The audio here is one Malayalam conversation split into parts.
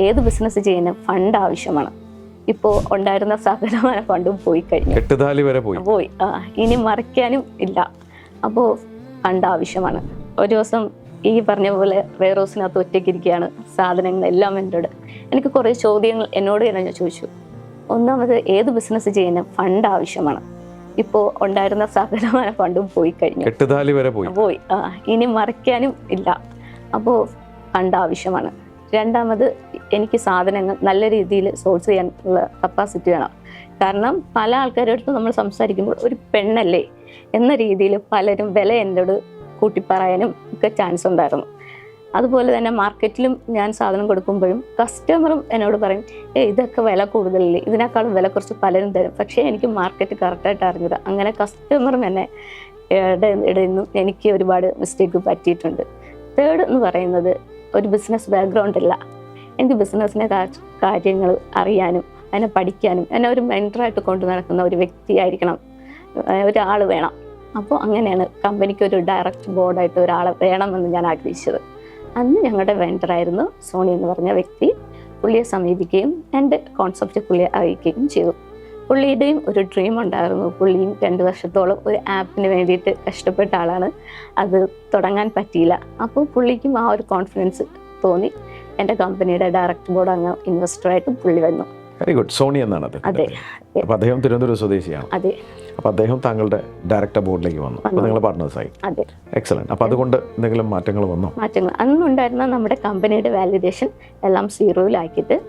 ഏത് ബിസിനസ് ചെയ്യാനും ഫണ്ട് ആവശ്യമാണ്. ഇപ്പോൾ ഉണ്ടായിരുന്ന സകലമായ ഫണ്ടും പോയി കഴിഞ്ഞു. വരെ പോയി. പോയി. ആ ഇനി മറിക്കാനും ഇല്ല. അപ്പോൾ ഫണ്ട് ആവശ്യമാണ്. ഒരു ദിവസം ഈ പറഞ്ഞ പോലെ വെയർഹൗസിനകത്ത് ഒറ്റയ്ക്കിരിക്കുകയാണ് സാധനങ്ങളെല്ലാം എന്റെ എനിക്ക് കുറേ ചോദ്യങ്ങൾ എന്നോട് തന്നെ ഞാൻ ചോദിച്ചു. ഒന്നാമത് ഏത് ബിസിനസ് ചെയ്യാനും ഫണ്ട് ആവശ്യമാണ്. ഇപ്പോൾ ഉണ്ടായിരുന്ന സകലമായ ഫണ്ടും പോയി കഴിഞ്ഞു. വരെ പോയി. പോയി. ആ ഇനി മറിക്കാനും ഇല്ല. അപ്പോൾ ഫണ്ട് ആവശ്യമാണ്. രണ്ടാമത് എനിക്ക് സാധനങ്ങൾ നല്ല രീതിയിൽ സോഴ്സ് ചെയ്യാനുള്ള കപ്പാസിറ്റി വേണം. കാരണം പല ആൾക്കാരുടെ അടുത്ത് നമ്മൾ സംസാരിക്കുമ്പോൾ ഒരു പെണ്ണല്ലേ എന്ന രീതിയിൽ പലരും വില എന്നോട് കൂട്ടിപ്പറയാനും ഒക്കെ ചാൻസ് ഉണ്ടായിരുന്നു. അതുപോലെ തന്നെ മാർക്കറ്റിലും ഞാൻ സാധനം കൊടുക്കുമ്പോഴും കസ്റ്റമറും എന്നോട് പറയും ഏ ഇതൊക്കെ വില കൂടുതലല്ലേ? ഇതിനേക്കാളും വില കുറച്ച് പലരും തരും. പക്ഷേ എനിക്ക് മാർക്കറ്റ് കറക്റ്റായിട്ട് അറിഞ്ഞത് അങ്ങനെ കസ്റ്റമറും എന്നെ ഇട- ഇടയിൽ നിന്നും എനിക്ക് ഒരുപാട് മിസ്റ്റേക്ക് പറ്റിയിട്ടുണ്ട്. തേർഡ് എന്ന് പറയുന്നത് ഒരു ബിസിനസ് ബാക്ക്ഗ്രൗണ്ട് ഇല്ല. എനിക്ക് ബിസിനസ്സിനെ കാര്യങ്ങൾ അറിയാനും അതിനെ പഠിക്കാനും എന്നെ ഒരു മെന്ററായിട്ട് കൊണ്ടു നടക്കുന്ന ഒരു വ്യക്തിയായിരിക്കണം ഒരാൾ വേണം. അപ്പോൾ അങ്ങനെയാണ് കമ്പനിക്ക് ഒരു ഡയറക്റ്റ് ബോർഡായിട്ട് ഒരാളെ വേണമെന്ന് ഞാൻ ആഗ്രഹിച്ചത്. അന്ന് ഞങ്ങളുടെ വെൻഡറായിരുന്നു സോണി എന്ന് പറഞ്ഞ വ്യക്തി. പുള്ളിയെ സമീപിക്കുകയും എന്റെ കോൺസെപ്റ്റ് പുള്ളിയെ അറിയിക്കുകയും ചെയ്തു. പുള്ളിയുടെയും ഒരു ഡ്രീം ഉണ്ടായിരുന്നു. പുള്ളിയും രണ്ട് വർഷത്തോളം ഒരു ആപ്പിന് വേണ്ടിയിട്ട് കഷ്ടപ്പെട്ട ആളാണ്. അത് തുടങ്ങാൻ പറ്റിയില്ല. അപ്പോൾ പുള്ളിക്കും ആ ഒരു കോൺഫിഡൻസ് തോന്നി. എന്റെ കമ്പനിയുടെ ഡയറക്ടർ ബോർഡ് അങ്ങ് ഇൻവെസ്റ്ററായിട്ട് പുള്ളി വന്നു. വെരി ഗുഡ് സോണി എന്നാണ് അതെ. അപ്പൊ അദ്ദേഹം തിരുവനന്തപുരം സ്വദേശിയാണ്. അതെ. അപ്പൊ അദ്ദേഹം താങ്കളുടെ ഡയറക്ടർ ബോർഡിലേക്ക് വന്നു. അപ്പോൾ. നിങ്ങൾ പാർട്ട്നേഴ്സായി അതെ. എക്സലന്റ് അപ്പൊ അതുകൊണ്ട് എന്തെങ്കിലും മാറ്റങ്ങൾ വന്നോ? മാറ്റങ്ങൾ അന്നുണ്ടായിരുന്ന നമ്മുടെ കമ്പനിയുടെ വാലിഡേഷൻ എല്ലാം സീറോയിലാക്കിയിട്ട്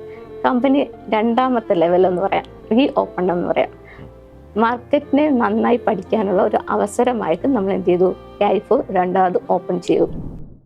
കമ്പനി രണ്ടാമത്തെ ലെവൽ എന്ന് പറയാം. റീ ഓപ്പൺ എന്ന് പറയാം. മാർക്കറ്റിനെ നന്നായി പഠിക്കാനുള്ള ഒരു അവസരമായിട്ട് നമ്മൾ എന്ത് ചെയ്തു? ലൈഫ് രണ്ടാമത് ഓപ്പൺ ചെയ്തു.